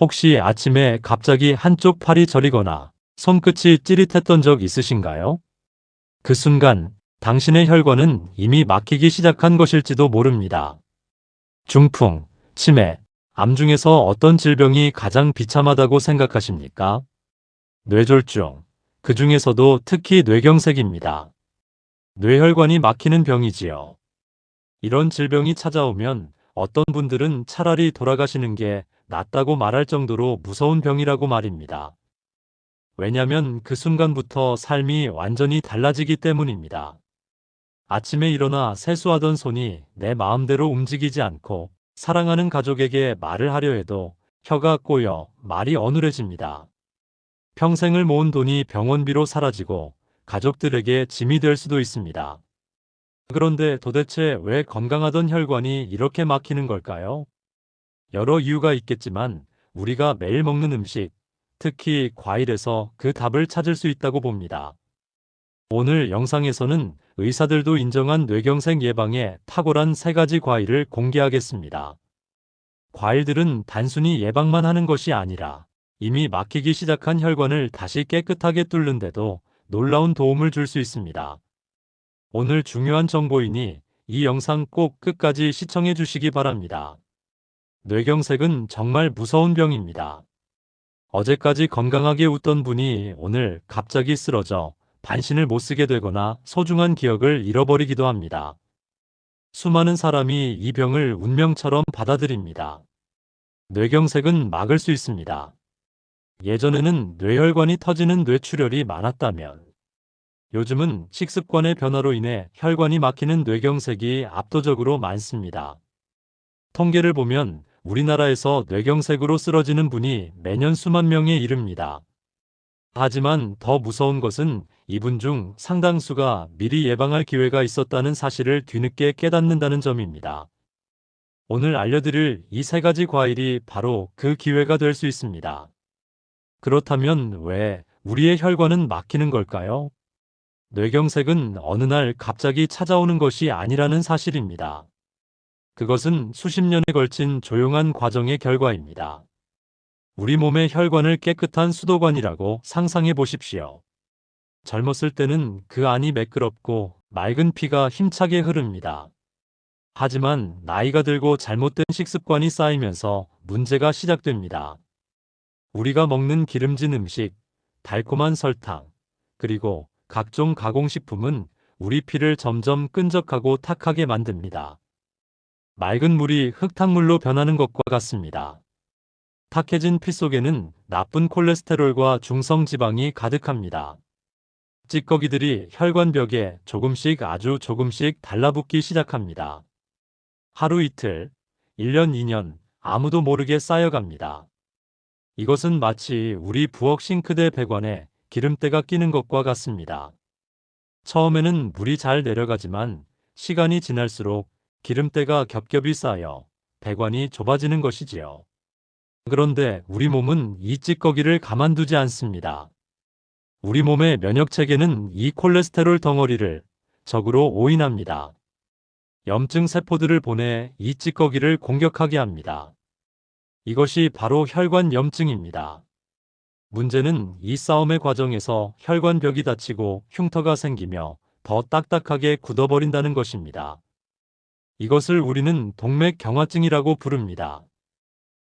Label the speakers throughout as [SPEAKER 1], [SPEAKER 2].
[SPEAKER 1] 혹시 아침에 갑자기 한쪽 팔이 저리거나 손끝이 찌릿했던 적 있으신가요? 그 순간 당신의 혈관은 이미 막히기 시작한 것일지도 모릅니다. 중풍, 치매, 암 중에서 어떤 질병이 가장 비참하다고 생각하십니까? 뇌졸중, 그 중에서도 특히 뇌경색입니다. 뇌혈관이 막히는 병이지요. 이런 질병이 찾아오면 어떤 분들은 차라리 돌아가시는 게 낫다고 말할 정도로 무서운 병이라고 말입니다. 왜냐면 그 순간부터 삶이 완전히 달라지기 때문입니다. 아침에 일어나 세수하던 손이 내 마음대로 움직이지 않고 사랑하는 가족에게 말을 하려 해도 혀가 꼬여 말이 어눌해집니다. 평생을 모은 돈이 병원비로 사라지고 가족들에게 짐이 될 수도 있습니다. 그런데 도대체 왜 건강하던 혈관이 이렇게 막히는 걸까요? 여러 이유가 있겠지만 우리가 매일 먹는 음식, 특히 과일에서 그 답을 찾을 수 있다고 봅니다. 오늘 영상에서는 의사들도 인정한 뇌경색 예방에 탁월한 세 가지 과일을 공개하겠습니다. 과일들은 단순히 예방만 하는 것이 아니라 이미 막히기 시작한 혈관을 다시 깨끗하게 뚫는데도 놀라운 도움을 줄 수 있습니다. 오늘 중요한 정보이니 이 영상 꼭 끝까지 시청해 주시기 바랍니다. 뇌경색은 정말 무서운 병입니다. 어제까지 건강하게 웃던 분이 오늘 갑자기 쓰러져 반신을 못 쓰게 되거나 소중한 기억을 잃어버리기도 합니다. 수많은 사람이 이 병을 운명처럼 받아들입니다. 뇌경색은 막을 수 있습니다. 예전에는 뇌혈관이 터지는 뇌출혈이 많았다면 요즘은 식습관의 변화로 인해 혈관이 막히는 뇌경색이 압도적으로 많습니다. 통계를 보면 우리나라에서 뇌경색으로 쓰러지는 분이 매년 수만 명에 이릅니다. 하지만 더 무서운 것은 이분 중 상당수가 미리 예방할 기회가 있었다는 사실을 뒤늦게 깨닫는다는 점입니다. 오늘 알려드릴 이 세 가지 과일이 바로 그 기회가 될 수 있습니다. 그렇다면 왜 우리의 혈관은 막히는 걸까요? 뇌경색은 어느 날 갑자기 찾아오는 것이 아니라는 사실입니다. 그것은 수십 년에 걸친 조용한 과정의 결과입니다. 우리 몸의 혈관을 깨끗한 수도관이라고 상상해 보십시오. 젊었을 때는 그 안이 매끄럽고 맑은 피가 힘차게 흐릅니다. 하지만 나이가 들고 잘못된 식습관이 쌓이면서 문제가 시작됩니다. 우리가 먹는 기름진 음식, 달콤한 설탕, 그리고 각종 가공식품은 우리 피를 점점 끈적하고 탁하게 만듭니다. 맑은 물이 흙탕물로 변하는 것과 같습니다. 탁해진 피 속에는 나쁜 콜레스테롤과 중성 지방이 가득합니다. 찌꺼기들이 혈관벽에 조금씩 아주 조금씩 달라붙기 시작합니다. 하루 이틀, 1년 2년 아무도 모르게 쌓여갑니다. 이것은 마치 우리 부엌 싱크대 배관에 기름때가 끼는 것과 같습니다. 처음에는 물이 잘 내려가지만 시간이 지날수록 기름때가 겹겹이 쌓여 배관이 좁아지는 것이지요. 그런데 우리 몸은 이 찌꺼기를 가만두지 않습니다. 우리 몸의 면역 체계는 이 콜레스테롤 덩어리를 적으로 오인합니다. 염증 세포들을 보내 이 찌꺼기를 공격하게 합니다. 이것이 바로 혈관 염증입니다. 문제는 이 싸움의 과정에서 혈관벽이 닫히고 흉터가 생기며 더 딱딱하게 굳어버린다는 것입니다. 이것을 우리는 동맥 경화증이라고 부릅니다.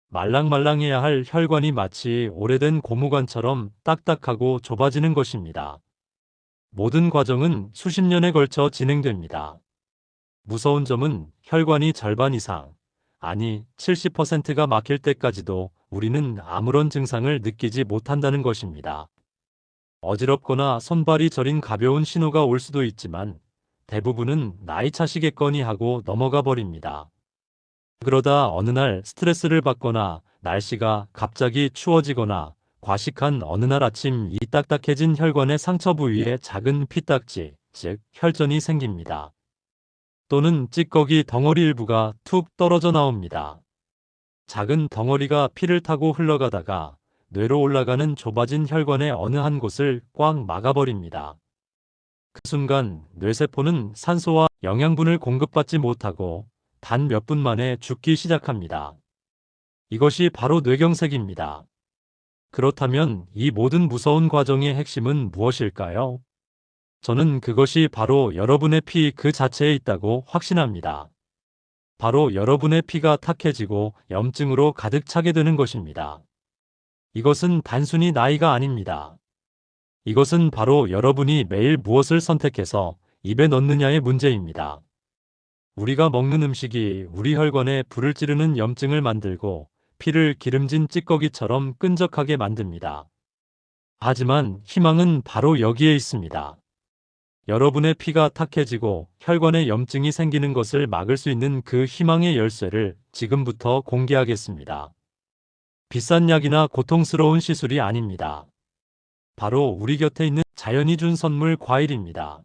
[SPEAKER 1] 말랑말랑해야 할 혈관이 마치 오래된 고무관처럼 딱딱하고 좁아지는 것입니다. 모든 과정은 수십 년에 걸쳐 진행됩니다. 무서운 점은 혈관이 절반 이상, 아니 70%가 막힐 때까지도 우리는 아무런 증상을 느끼지 못한다는 것입니다. 어지럽거나 손발이 저린 가벼운 신호가 올 수도 있지만 대부분은 나이 차시겠거니 하고 넘어가 버립니다. 그러다 어느 날 스트레스를 받거나 날씨가 갑자기 추워지거나 과식한 어느 날 아침 이 딱딱해진 혈관의 상처 부위에 작은 피딱지, 즉 혈전이 생깁니다. 또는 찌꺼기 덩어리 일부가 툭 떨어져 나옵니다. 작은 덩어리가 피를 타고 흘러가다가 뇌로 올라가는 좁아진 혈관의 어느 한 곳을 꽉 막아버립니다. 그 순간 뇌세포는 산소와 영양분을 공급받지 못하고 단 몇 분 만에 죽기 시작합니다. 이것이 바로 뇌경색입니다. 그렇다면 이 모든 무서운 과정의 핵심은 무엇일까요? 저는 그것이 바로 여러분의 피 그 자체에 있다고 확신합니다. 바로 여러분의 피가 탁해지고 염증으로 가득 차게 되는 것입니다. 이것은 단순히 나이가 아닙니다. 이것은 바로 여러분이 매일 무엇을 선택해서 입에 넣느냐의 문제입니다. 우리가 먹는 음식이 우리 혈관에 불을 찌르는 염증을 만들고 피를 기름진 찌꺼기처럼 끈적하게 만듭니다. 하지만 희망은 바로 여기에 있습니다. 여러분의 피가 탁해지고 혈관에 염증이 생기는 것을 막을 수 있는 그 희망의 열쇠를 지금부터 공개하겠습니다. 비싼 약이나 고통스러운 시술이 아닙니다. 바로 우리 곁에 있는 자연이 준 선물 과일입니다.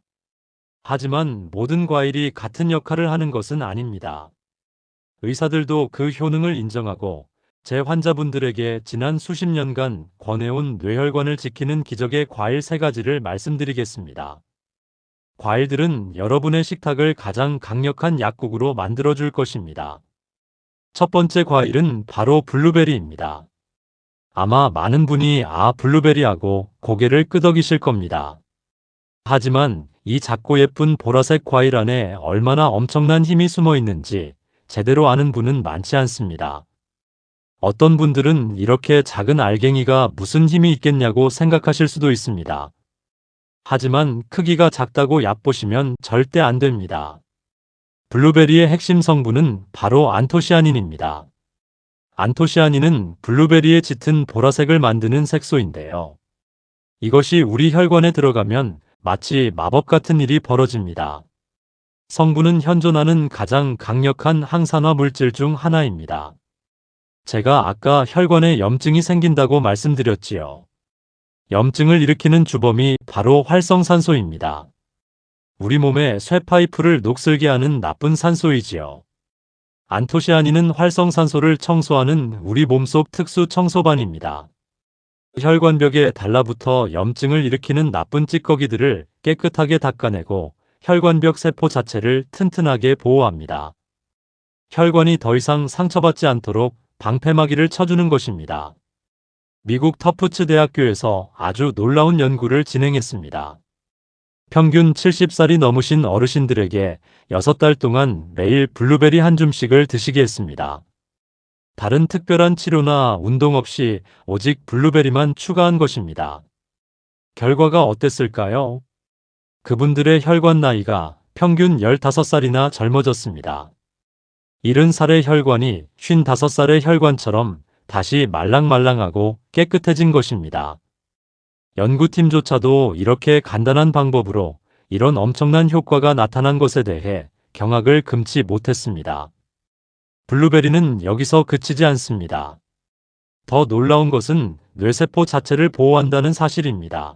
[SPEAKER 1] 하지만 모든 과일이 같은 역할을 하는 것은 아닙니다. 의사들도 그 효능을 인정하고 제 환자분들에게 지난 수십 년간 권해온 뇌혈관을 지키는 기적의 과일 세 가지를 말씀드리겠습니다. 과일들은 여러분의 식탁을 가장 강력한 약국으로 만들어줄 것입니다. 첫 번째 과일은 바로 블루베리입니다. 아마 많은 분이 아 블루베리하고 고개를 끄덕이실 겁니다. 하지만 이 작고 예쁜 보라색 과일 안에 얼마나 엄청난 힘이 숨어 있는지 제대로 아는 분은 많지 않습니다. 어떤 분들은 이렇게 작은 알갱이가 무슨 힘이 있겠냐고 생각하실 수도 있습니다. 하지만 크기가 작다고 얕보시면 절대 안 됩니다. 블루베리의 핵심 성분은 바로 안토시아닌입니다. 안토시아닌은 블루베리의 짙은 보라색을 만드는 색소인데요. 이것이 우리 혈관에 들어가면 마치 마법 같은 일이 벌어집니다. 성분은 현존하는 가장 강력한 항산화 물질 중 하나입니다. 제가 아까 혈관에 염증이 생긴다고 말씀드렸지요. 염증을 일으키는 주범이 바로 활성산소입니다. 우리 몸의 쇠파이프를 녹슬게 하는 나쁜 산소이지요. 안토시아닌은 활성산소를 청소하는 우리 몸속 특수 청소반입니다. 혈관벽에 달라붙어 염증을 일으키는 나쁜 찌꺼기들을 깨끗하게 닦아내고 혈관벽 세포 자체를 튼튼하게 보호합니다. 혈관이 더 이상 상처받지 않도록 방패막이를 쳐주는 것입니다. 미국 터프츠 대학교에서 아주 놀라운 연구를 진행했습니다. 평균 70살이 넘으신 어르신들에게 6달 동안 매일 블루베리 한 줌씩을 드시게 했습니다. 다른 특별한 치료나 운동 없이 오직 블루베리만 추가한 것입니다. 결과가 어땠을까요? 그분들의 혈관 나이가 평균 15살이나 젊어졌습니다. 70살의 혈관이 55살의 혈관처럼 다시 말랑말랑하고 깨끗해진 것입니다. 연구팀조차도 이렇게 간단한 방법으로 이런 엄청난 효과가 나타난 것에 대해 경악을 금치 못했습니다. 블루베리는 여기서 그치지 않습니다. 더 놀라운 것은 뇌세포 자체를 보호한다는 사실입니다.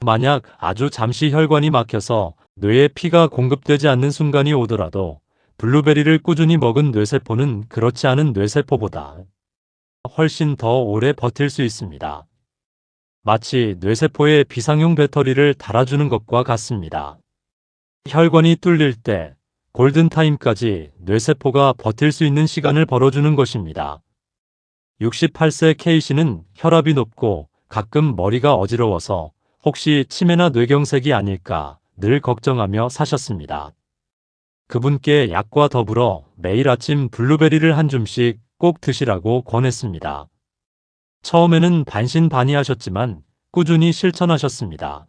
[SPEAKER 1] 만약 아주 잠시 혈관이 막혀서 뇌에 피가 공급되지 않는 순간이 오더라도 블루베리를 꾸준히 먹은 뇌세포는 그렇지 않은 뇌세포보다 훨씬 더 오래 버틸 수 있습니다. 마치 뇌세포에 비상용 배터리를 달아주는 것과 같습니다. 혈관이 뚫릴 때 골든타임까지 뇌세포가 버틸 수 있는 시간을 벌어주는 것입니다. 68세 K씨는 혈압이 높고 가끔 머리가 어지러워서 혹시 치매나 뇌경색이 아닐까 늘 걱정하며 사셨습니다. 그분께 약과 더불어 매일 아침 블루베리를 한 줌씩 꼭 드시라고 권했습니다. 처음에는 반신반의하셨지만 꾸준히 실천하셨습니다.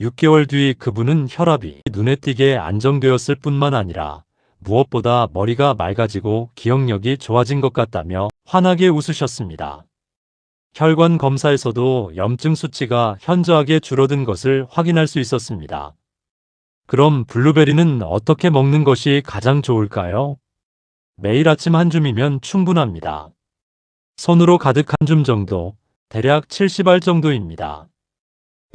[SPEAKER 1] 6개월 뒤 그분은 혈압이 눈에 띄게 안정되었을 뿐만 아니라 무엇보다 머리가 맑아지고 기억력이 좋아진 것 같다며 환하게 웃으셨습니다. 혈관 검사에서도 염증 수치가 현저하게 줄어든 것을 확인할 수 있었습니다. 그럼 블루베리는 어떻게 먹는 것이 가장 좋을까요? 매일 아침 한 줌이면 충분합니다. 손으로 가득 한 줌 정도, 대략 70알 정도입니다.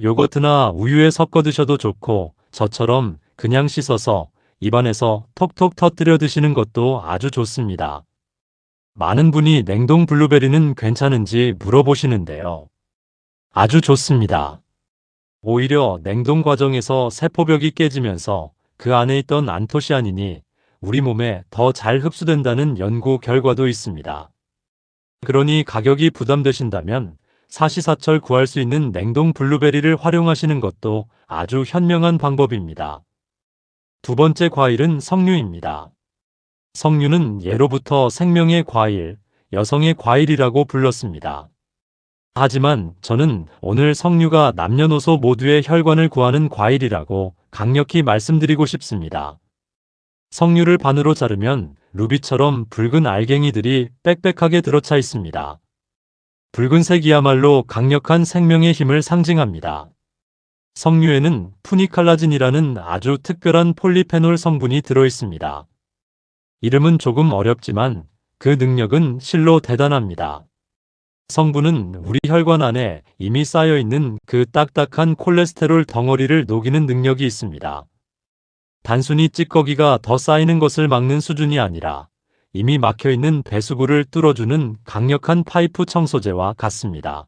[SPEAKER 1] 요거트나 우유에 섞어 드셔도 좋고 저처럼 그냥 씻어서 입안에서 톡톡 터뜨려 드시는 것도 아주 좋습니다. 많은 분이 냉동 블루베리는 괜찮은지 물어보시는데요. 아주 좋습니다. 오히려 냉동 과정에서 세포벽이 깨지면서 그 안에 있던 안토시아닌이 우리 몸에 더 잘 흡수된다는 연구 결과도 있습니다. 그러니 가격이 부담되신다면 사시사철 구할 수 있는 냉동 블루베리를 활용하시는 것도 아주 현명한 방법입니다. 두 번째 과일은 석류입니다. 석류는 예로부터 생명의 과일, 여성의 과일이라고 불렀습니다. 하지만 저는 오늘 석류가 남녀노소 모두의 혈관을 구하는 과일이라고 강력히 말씀드리고 싶습니다. 석류를 반으로 자르면 루비처럼 붉은 알갱이들이 빽빽하게 들어차 있습니다. 붉은색이야말로 강력한 생명의 힘을 상징합니다. 석류에는 푸니칼라진이라는 아주 특별한 폴리페놀 성분이 들어 있습니다. 이름은 조금 어렵지만 그 능력은 실로 대단합니다. 성분은 우리 혈관 안에 이미 쌓여 있는 그 딱딱한 콜레스테롤 덩어리를 녹이는 능력이 있습니다. 단순히 찌꺼기가 더 쌓이는 것을 막는 수준이 아니라 이미 막혀 있는 배수구를 뚫어주는 강력한 파이프 청소제와 같습니다.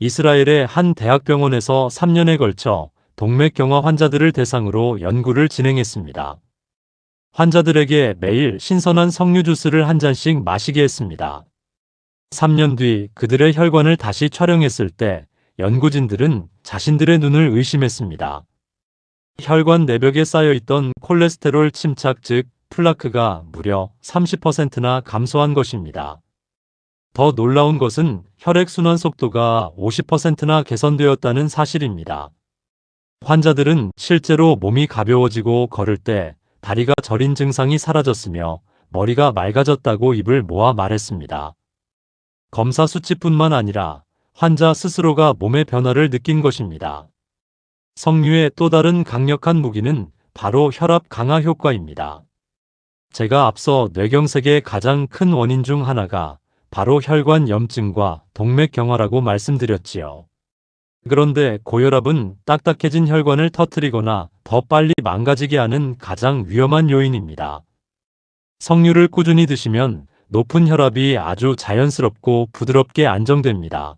[SPEAKER 1] 이스라엘의 한 대학병원에서 3년에 걸쳐 동맥경화 환자들을 대상으로 연구를 진행했습니다. 환자들에게 매일 신선한 석류 주스를 한 잔씩 마시게 했습니다. 3년 뒤 그들의 혈관을 다시 촬영했을 때 연구진들은 자신들의 눈을 의심했습니다. 혈관 내벽에 쌓여있던 콜레스테롤 침착 즉 플라크가 무려 30%나 감소한 것입니다. 더 놀라운 것은 혈액순환 속도가 50%나 개선되었다는 사실입니다. 환자들은 실제로 몸이 가벼워지고 걸을 때 다리가 저린 증상이 사라졌으며 머리가 맑아졌다고 입을 모아 말했습니다. 검사 수치뿐만 아니라 환자 스스로가 몸의 변화를 느낀 것입니다. 석류의 또 다른 강력한 무기는 바로 혈압 강화 효과입니다. 제가 앞서 뇌경색의 가장 큰 원인 중 하나가 바로 혈관 염증과 동맥 경화라고 말씀드렸지요. 그런데 고혈압은 딱딱해진 혈관을 터뜨리거나 더 빨리 망가지게 하는 가장 위험한 요인입니다. 석류를 꾸준히 드시면 높은 혈압이 아주 자연스럽고 부드럽게 안정됩니다.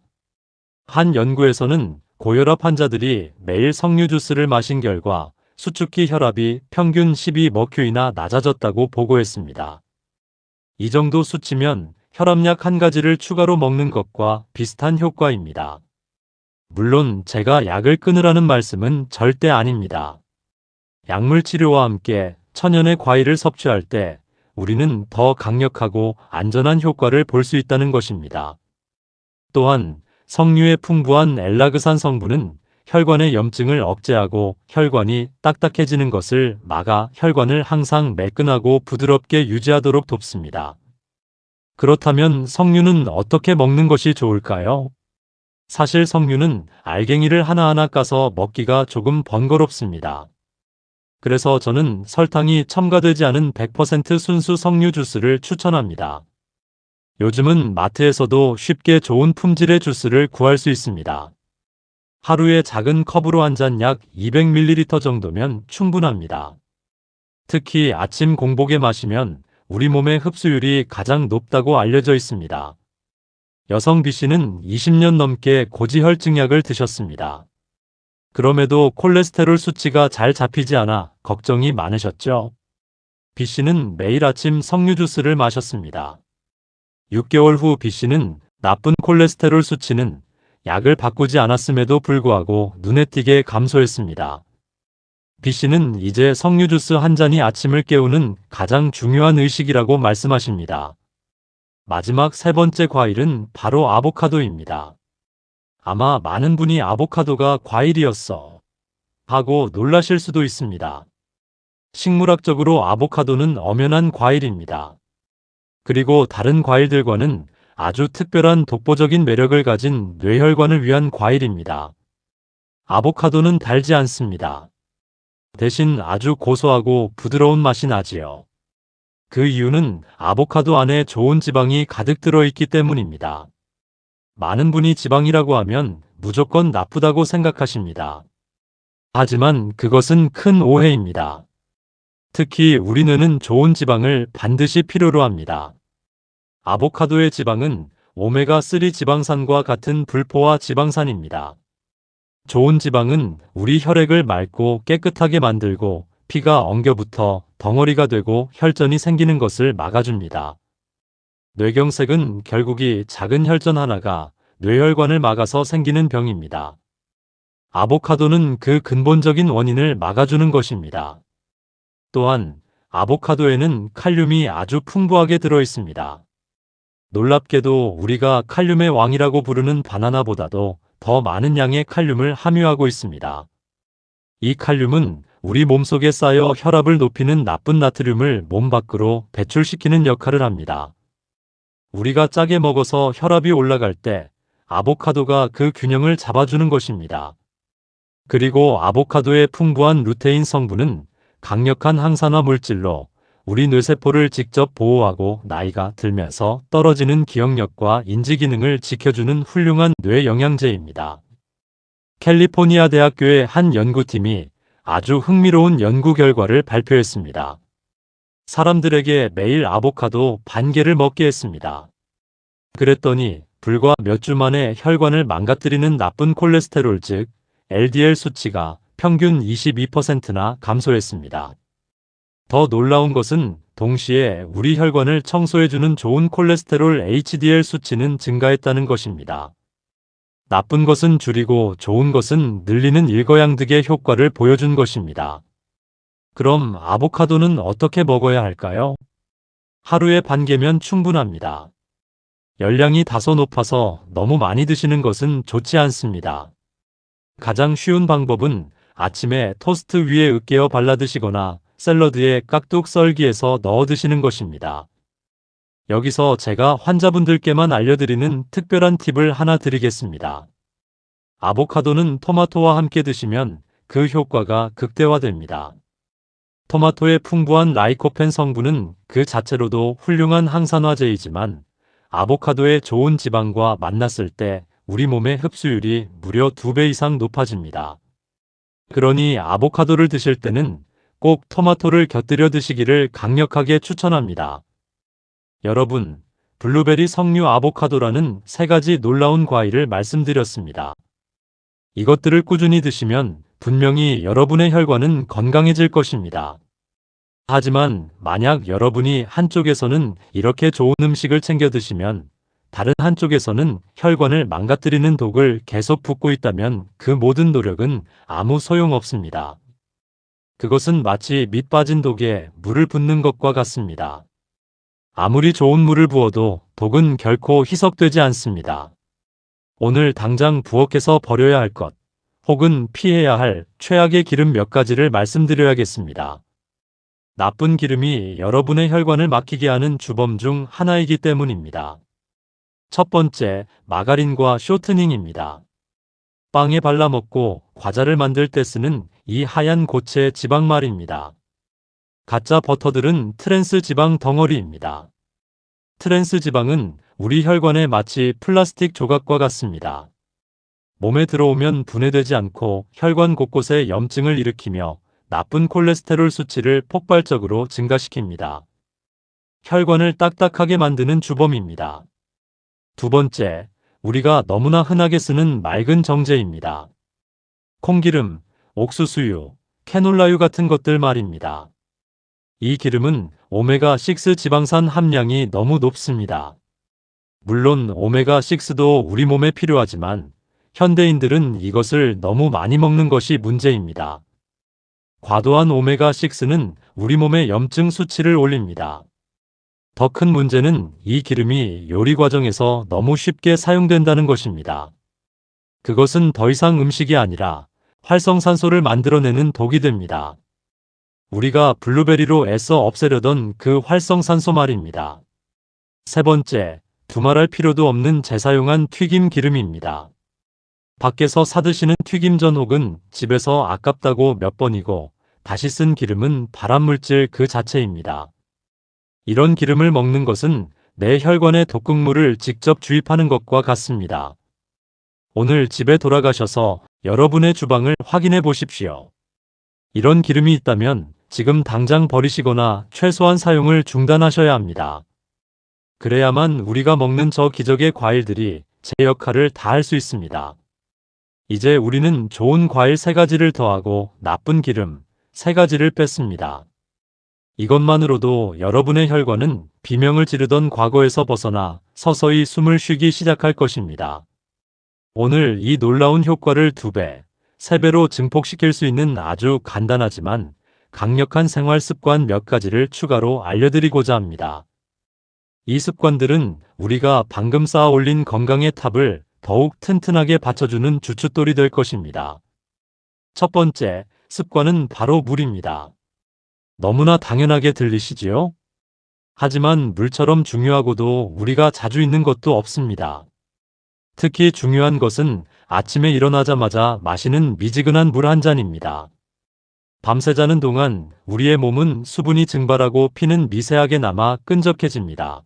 [SPEAKER 1] 한 연구에서는 고혈압 환자들이 매일 석류 주스를 마신 결과 수축기 혈압이 평균 12머큐이나 낮아졌다고 보고했습니다. 이 정도 수치면 혈압약 한 가지를 추가로 먹는 것과 비슷한 효과입니다. 물론 제가 약을 끊으라는 말씀은 절대 아닙니다. 약물 치료와 함께 천연의 과일을 섭취할 때 우리는 더 강력하고 안전한 효과를 볼 수 있다는 것입니다. 또한 석류의 풍부한 엘라그산 성분은 혈관의 염증을 억제하고 혈관이 딱딱해지는 것을 막아 혈관을 항상 매끈하고 부드럽게 유지하도록 돕습니다. 그렇다면 석류는 어떻게 먹는 것이 좋을까요? 사실 석류는 알갱이를 하나하나 까서 먹기가 조금 번거롭습니다. 그래서 저는 설탕이 첨가되지 않은 100% 순수 석류 주스를 추천합니다. 요즘은 마트에서도 쉽게 좋은 품질의 주스를 구할 수 있습니다. 하루에 작은 컵으로 한 잔 약 200ml 정도면 충분합니다. 특히 아침 공복에 마시면 우리 몸의 흡수율이 가장 높다고 알려져 있습니다. 여성 B씨는 20년 넘게 고지혈증약을 드셨습니다. 그럼에도 콜레스테롤 수치가 잘 잡히지 않아 걱정이 많으셨죠? B씨는 매일 아침 석류 주스를 마셨습니다. 6개월 후 B씨는 나쁜 콜레스테롤 수치는 약을 바꾸지 않았음에도 불구하고 눈에 띄게 감소했습니다. B씨는 이제 석류 주스 한 잔이 아침을 깨우는 가장 중요한 의식이라고 말씀하십니다. 마지막 세 번째 과일은 바로 아보카도입니다. 아마 많은 분이 아보카도가 과일이었어. 하고 놀라실 수도 있습니다. 식물학적으로 아보카도는 엄연한 과일입니다. 그리고 다른 과일들과는 아주 특별한 독보적인 매력을 가진 뇌혈관을 위한 과일입니다. 아보카도는 달지 않습니다. 대신 아주 고소하고 부드러운 맛이 나지요. 그 이유는 아보카도 안에 좋은 지방이 가득 들어있기 때문입니다. 많은 분이 지방이라고 하면 무조건 나쁘다고 생각하십니다. 하지만 그것은 큰 오해입니다. 특히 우리 뇌는 좋은 지방을 반드시 필요로 합니다. 아보카도의 지방은 오메가3 지방산과 같은 불포화 지방산입니다. 좋은 지방은 우리 혈액을 맑고 깨끗하게 만들고 피가 엉겨붙어 덩어리가 되고 혈전이 생기는 것을 막아줍니다. 뇌경색은 결국이 작은 혈전 하나가 뇌혈관을 막아서 생기는 병입니다. 아보카도는 그 근본적인 원인을 막아주는 것입니다. 또한 아보카도에는 칼륨이 아주 풍부하게 들어 있습니다. 놀랍게도 우리가 칼륨의 왕이라고 부르는 바나나보다도 더 많은 양의 칼륨을 함유하고 있습니다. 이 칼륨은 우리 몸속에 쌓여 혈압을 높이는 나쁜 나트륨을 몸 밖으로 배출시키는 역할을 합니다. 우리가 짜게 먹어서 혈압이 올라갈 때 아보카도가 그 균형을 잡아주는 것입니다. 그리고 아보카도의 풍부한 루테인 성분은 강력한 항산화 물질로 우리 뇌세포를 직접 보호하고 나이가 들면서 떨어지는 기억력과 인지 기능을 지켜주는 훌륭한 뇌 영양제입니다. 캘리포니아 대학교의 한 연구팀이 아주 흥미로운 연구 결과를 발표했습니다. 사람들에게 매일 아보카도 반 개를 먹게 했습니다. 그랬더니 불과 몇 주 만에 혈관을 망가뜨리는 나쁜 콜레스테롤 즉 LDL 수치가 평균 22%나 감소했습니다. 더 놀라운 것은 동시에 우리 혈관을 청소해주는 좋은 콜레스테롤 HDL 수치는 증가했다는 것입니다. 나쁜 것은 줄이고 좋은 것은 늘리는 일거양득의 효과를 보여준 것입니다. 그럼 아보카도는 어떻게 먹어야 할까요? 하루에 반 개면 충분합니다. 열량이 다소 높아서 너무 많이 드시는 것은 좋지 않습니다. 가장 쉬운 방법은 아침에 토스트 위에 으깨어 발라 드시거나 샐러드에 깍둑 썰기해서 넣어 드시는 것입니다. 여기서 제가 환자분들께만 알려드리는 특별한 팁을 하나 드리겠습니다. 아보카도는 토마토와 함께 드시면 그 효과가 극대화됩니다. 토마토의 풍부한 라이코펜 성분은 그 자체로도 훌륭한 항산화제이지만 아보카도의 좋은 지방과 만났을 때 우리 몸의 흡수율이 무려 2배 이상 높아집니다. 그러니 아보카도를 드실 때는 꼭 토마토를 곁들여 드시기를 강력하게 추천합니다. 여러분, 블루베리 석류 아보카도라는 세 가지 놀라운 과일을 말씀드렸습니다. 이것들을 꾸준히 드시면 분명히 여러분의 혈관은 건강해질 것입니다. 하지만 만약 여러분이 한쪽에서는 이렇게 좋은 음식을 챙겨 드시면 다른 한쪽에서는 혈관을 망가뜨리는 독을 계속 붓고 있다면 그 모든 노력은 아무 소용없습니다. 그것은 마치 밑 빠진 독에 물을 붓는 것과 같습니다. 아무리 좋은 물을 부어도 독은 결코 희석되지 않습니다. 오늘 당장 부엌에서 버려야 할 것, 혹은 피해야 할 최악의 기름 몇 가지를 말씀드려야겠습니다. 나쁜 기름이 여러분의 혈관을 막히게 하는 주범 중 하나이기 때문입니다. 첫 번째, 마가린과 쇼트닝입니다. 빵에 발라 먹고 과자를 만들 때 쓰는 이 하얀 고체 지방말입니다. 가짜 버터들은 트랜스 지방 덩어리입니다. 트랜스 지방은 우리 혈관에 마치 플라스틱 조각과 같습니다. 몸에 들어오면 분해되지 않고 혈관 곳곳에 염증을 일으키며 나쁜 콜레스테롤 수치를 폭발적으로 증가시킵니다. 혈관을 딱딱하게 만드는 주범입니다. 두 번째, 우리가 너무나 흔하게 쓰는 맑은 정제입니다. 콩기름, 옥수수유, 캐놀라유 같은 것들 말입니다. 이 기름은 오메가6 지방산 함량이 너무 높습니다. 물론 오메가6도 우리 몸에 필요하지만 현대인들은 이것을 너무 많이 먹는 것이 문제입니다. 과도한 오메가6는 우리 몸의 염증 수치를 올립니다. 더 큰 문제는 이 기름이 요리 과정에서 너무 쉽게 사용된다는 것입니다. 그것은 더 이상 음식이 아니라 활성산소를 만들어내는 독이 됩니다. 우리가 블루베리로 애써 없애려던 그 활성산소 말입니다. 세 번째, 두말할 필요도 없는 재사용한 튀김 기름입니다. 밖에서 사드시는 튀김전 혹은 집에서 아깝다고 몇 번이고 다시 쓴 기름은 발암물질 그 자체입니다. 이런 기름을 먹는 것은 내 혈관에 독극물을 직접 주입하는 것과 같습니다. 오늘 집에 돌아가셔서 여러분의 주방을 확인해 보십시오. 이런 기름이 있다면 지금 당장 버리시거나 최소한 사용을 중단하셔야 합니다. 그래야만 우리가 먹는 저 기적의 과일들이 제 역할을 다할 수 있습니다. 이제 우리는 좋은 과일 세 가지를 더하고 나쁜 기름 세 가지를 뺐습니다. 이것만으로도 여러분의 혈관은 비명을 지르던 과거에서 벗어나 서서히 숨을 쉬기 시작할 것입니다. 오늘 이 놀라운 효과를 두 배, 세 배로 증폭시킬 수 있는 아주 간단하지만 강력한 생활 습관 몇 가지를 추가로 알려드리고자 합니다. 이 습관들은 우리가 방금 쌓아 올린 건강의 탑을 더욱 튼튼하게 받쳐주는 주춧돌이 될 것입니다. 첫 번째, 습관은 바로 물입니다. 너무나 당연하게 들리시지요? 하지만 물처럼 중요하고도 우리가 자주 있는 것도 없습니다. 특히 중요한 것은 아침에 일어나자마자 마시는 미지근한 물 한 잔입니다. 밤새 자는 동안 우리의 몸은 수분이 증발하고 피는 미세하게 남아 끈적해집니다.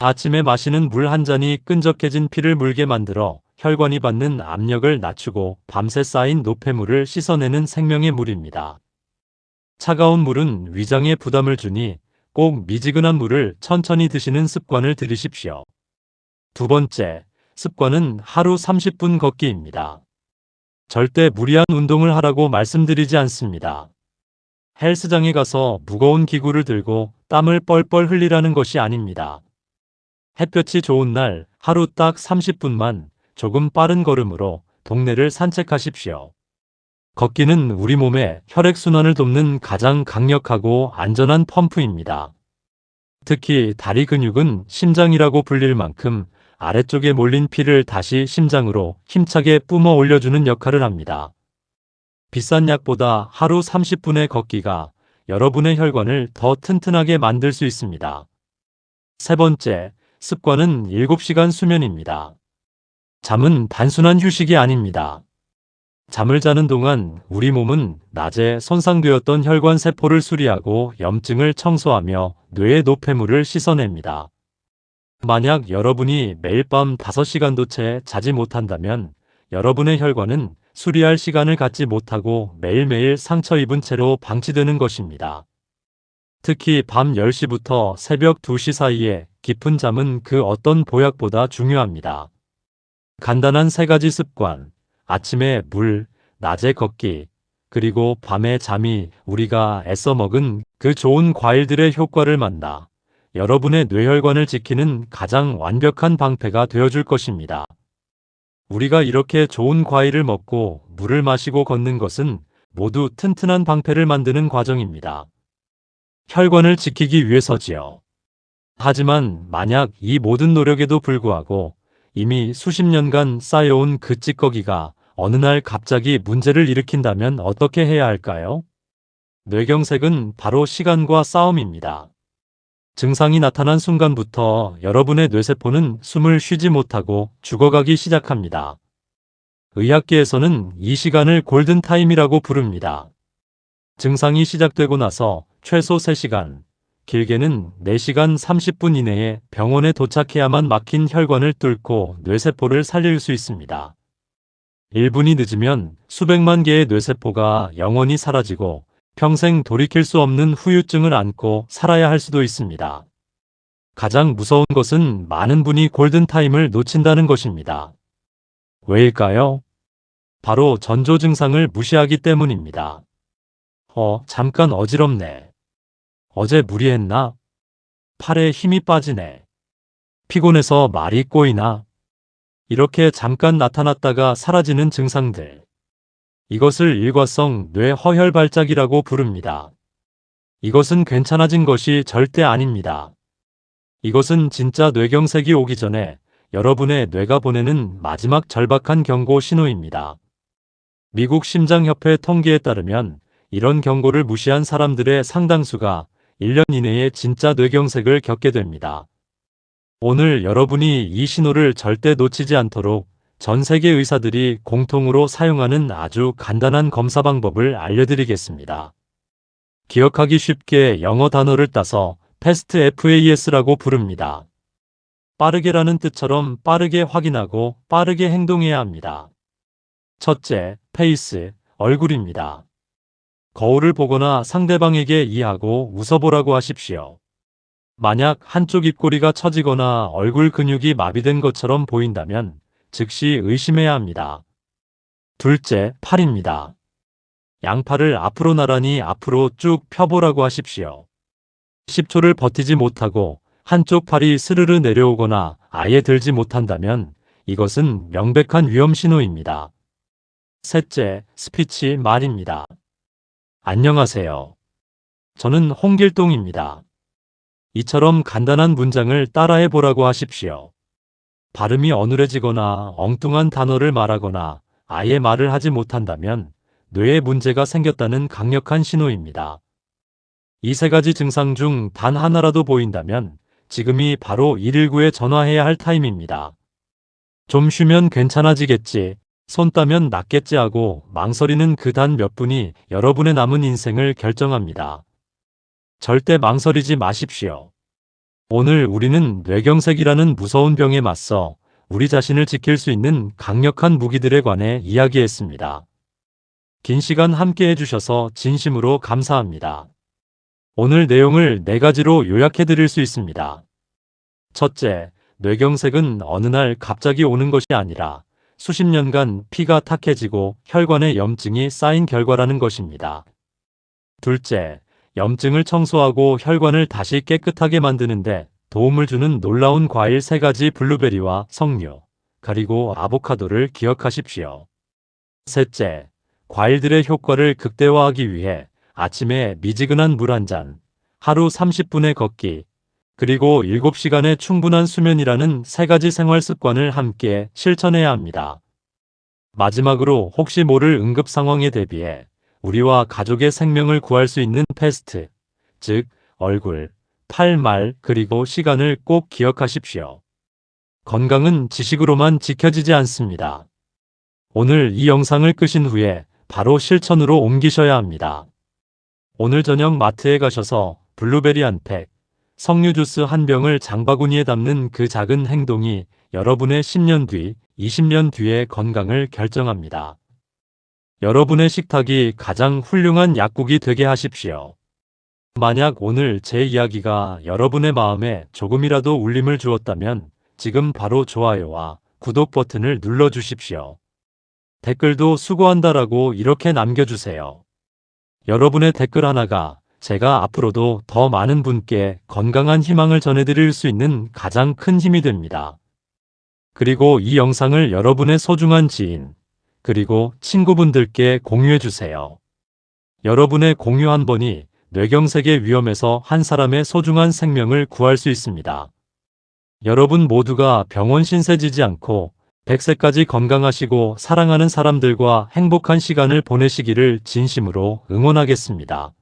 [SPEAKER 1] 아침에 마시는 물 한 잔이 끈적해진 피를 물게 만들어 혈관이 받는 압력을 낮추고 밤새 쌓인 노폐물을 씻어내는 생명의 물입니다. 차가운 물은 위장에 부담을 주니 꼭 미지근한 물을 천천히 드시는 습관을 들이십시오. 두 번째, 습관은 하루 30분 걷기입니다. 절대 무리한 운동을 하라고 말씀드리지 않습니다. 헬스장에 가서 무거운 기구를 들고 땀을 뻘뻘 흘리라는 것이 아닙니다. 햇볕이 좋은 날 하루 딱 30분만 조금 빠른 걸음으로 동네를 산책하십시오. 걷기는 우리 몸의 혈액순환을 돕는 가장 강력하고 안전한 펌프입니다. 특히 다리 근육은 심장이라고 불릴 만큼 아래쪽에 몰린 피를 다시 심장으로 힘차게 뿜어 올려주는 역할을 합니다. 비싼 약보다 하루 30분의 걷기가 여러분의 혈관을 더 튼튼하게 만들 수 있습니다. 세 번째, 습관은 7시간 수면입니다. 잠은 단순한 휴식이 아닙니다. 잠을 자는 동안 우리 몸은 낮에 손상되었던 혈관 세포를 수리하고 염증을 청소하며 뇌의 노폐물을 씻어냅니다. 만약 여러분이 매일 밤 5시간도 채 자지 못한다면 여러분의 혈관은 수리할 시간을 갖지 못하고 매일매일 상처 입은 채로 방치되는 것입니다. 특히 밤 10시부터 새벽 2시 사이에 깊은 잠은 그 어떤 보약보다 중요합니다. 간단한 세 가지 습관, 아침에 물, 낮에 걷기, 그리고 밤에 잠이 우리가 애써 먹은 그 좋은 과일들의 효과를 만나 여러분의 뇌혈관을 지키는 가장 완벽한 방패가 되어줄 것입니다. 우리가 이렇게 좋은 과일을 먹고 물을 마시고 걷는 것은 모두 튼튼한 방패를 만드는 과정입니다. 혈관을 지키기 위해서지요. 하지만 만약 이 모든 노력에도 불구하고 이미 수십 년간 쌓여온 그 찌꺼기가 어느 날 갑자기 문제를 일으킨다면 어떻게 해야 할까요? 뇌경색은 바로 시간과 싸움입니다. 증상이 나타난 순간부터 여러분의 뇌세포는 숨을 쉬지 못하고 죽어가기 시작합니다. 의학계에서는 이 시간을 골든타임이라고 부릅니다. 증상이 시작되고 나서 최소 3시간, 길게는 4시간 30분 이내에 병원에 도착해야만 막힌 혈관을 뚫고 뇌세포를 살릴 수 있습니다. 1분이 늦으면 수백만 개의 뇌세포가 영원히 사라지고 평생 돌이킬 수 없는 후유증을 안고 살아야 할 수도 있습니다. 가장 무서운 것은 많은 분이 골든타임을 놓친다는 것입니다. 왜일까요? 바로 전조 증상을 무시하기 때문입니다. 어, 잠깐 어지럽네. 어제 무리했나? 팔에 힘이 빠지네. 피곤해서 말이 꼬이나? 이렇게 잠깐 나타났다가 사라지는 증상들. 이것을 일과성 뇌 허혈 발작이라고 부릅니다. 이것은 괜찮아진 것이 절대 아닙니다. 이것은 진짜 뇌경색이 오기 전에 여러분의 뇌가 보내는 마지막 절박한 경고 신호입니다. 미국 심장협회 통계에 따르면 이런 경고를 무시한 사람들의 상당수가 1년 이내에 진짜 뇌경색을 겪게 됩니다. 오늘 여러분이 이 신호를 절대 놓치지 않도록 전 세계 의사들이 공통으로 사용하는 아주 간단한 검사 방법을 알려드리겠습니다. 기억하기 쉽게 영어 단어를 따서 패스트 FAS라고 부릅니다. 빠르게라는 뜻처럼 빠르게 확인하고 빠르게 행동해야 합니다. 첫째, 페이스, 얼굴입니다. 거울을 보거나 상대방에게 이하고 웃어보라고 하십시오. 만약 한쪽 입꼬리가 처지거나 얼굴 근육이 마비된 것처럼 보인다면 즉시 의심해야 합니다. 둘째, 팔입니다. 양팔을 앞으로 나란히 앞으로 쭉 펴보라고 하십시오. 10초를 버티지 못하고 한쪽 팔이 스르르 내려오거나 아예 들지 못한다면 이것은 명백한 위험 신호입니다. 셋째, 스피치 말입니다. 안녕하세요. 저는 홍길동입니다. 이처럼 간단한 문장을 따라해 보라고 하십시오. 발음이 어눌해지거나 엉뚱한 단어를 말하거나 아예 말을 하지 못한다면 뇌에 문제가 생겼다는 강력한 신호입니다. 이 세 가지 증상 중 단 하나라도 보인다면 지금이 바로 119에 전화해야 할 타임입니다. 좀 쉬면 괜찮아지겠지, 손 따면 낫겠지 하고 망설이는 그 단 몇 분이 여러분의 남은 인생을 결정합니다. 절대 망설이지 마십시오. 오늘 우리는 뇌경색이라는 무서운 병에 맞서 우리 자신을 지킬 수 있는 강력한 무기들에 관해 이야기했습니다. 긴 시간 함께 해주셔서 진심으로 감사합니다. 오늘 내용을 네 가지로 요약해 드릴 수 있습니다. 첫째, 뇌경색은 어느 날 갑자기 오는 것이 아니라 수십 년간 피가 탁해지고 혈관에 염증이 쌓인 결과라는 것입니다. 둘째, 염증을 청소하고 혈관을 다시 깨끗하게 만드는데 도움을 주는 놀라운 과일 세 가지 블루베리와 석류, 그리고 아보카도를 기억하십시오. 셋째, 과일들의 효과를 극대화하기 위해 아침에 미지근한 물 한 잔, 하루 30분의 걷기, 그리고 7시간의 충분한 수면이라는 세 가지 생활 습관을 함께 실천해야 합니다. 마지막으로 혹시 모를 응급 상황에 대비해 우리와 가족의 생명을 구할 수 있는 패스트, 즉 얼굴, 팔, 말, 그리고 시간을 꼭 기억하십시오. 건강은 지식으로만 지켜지지 않습니다. 오늘 이 영상을 끄신 후에 바로 실천으로 옮기셔야 합니다. 오늘 저녁 마트에 가셔서 블루베리 한 팩, 석류 주스 한 병을 장바구니에 담는 그 작은 행동이 여러분의 10년 뒤, 20년 뒤의 건강을 결정합니다. 여러분의 식탁이 가장 훌륭한 약국이 되게 하십시오. 만약 오늘 제 이야기가 여러분의 마음에 조금이라도 울림을 주었다면 지금 바로 좋아요와 구독 버튼을 눌러 주십시오. 댓글도 수고한다라고 이렇게 남겨주세요. 여러분의 댓글 하나가 제가 앞으로도 더 많은 분께 건강한 희망을 전해드릴 수 있는 가장 큰 힘이 됩니다. 그리고 이 영상을 여러분의 소중한 지인, 그리고 친구분들께 공유해 주세요. 여러분의 공유 한 번이 뇌경색의 위험에서 한 사람의 소중한 생명을 구할 수 있습니다. 여러분 모두가 병원 신세지지 않고 100세까지 건강하시고 사랑하는 사람들과 행복한 시간을 보내시기를 진심으로 응원하겠습니다.